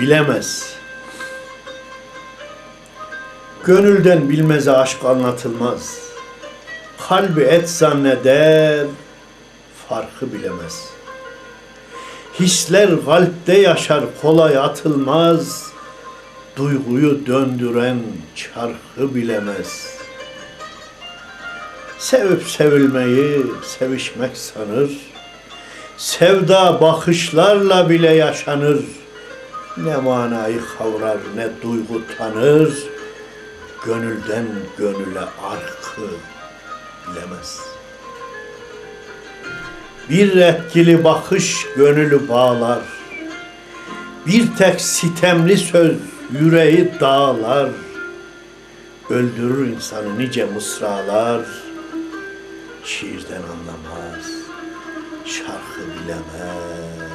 bilemez. Gönülden bilmeze aşk anlatılmaz. Kalbi et zanneder, farkı bilemez. Hisler kalpte yaşar, kolay atılmaz. Duyguyu döndüren çarkı bilemez. Sevip sevilmeyi sevişmek sanır. Sevda bakışlarla bile yaşanır. Ne manayı kavrar ne duygu tanır. Gönülden gönüle arkı bilemez. Bir etkili bakış gönülü bağlar. Bir tek sitemli söz yüreği dağlar. Öldürür insanı nice mısralar. Şiirden anlamaz, şarkı bilemez,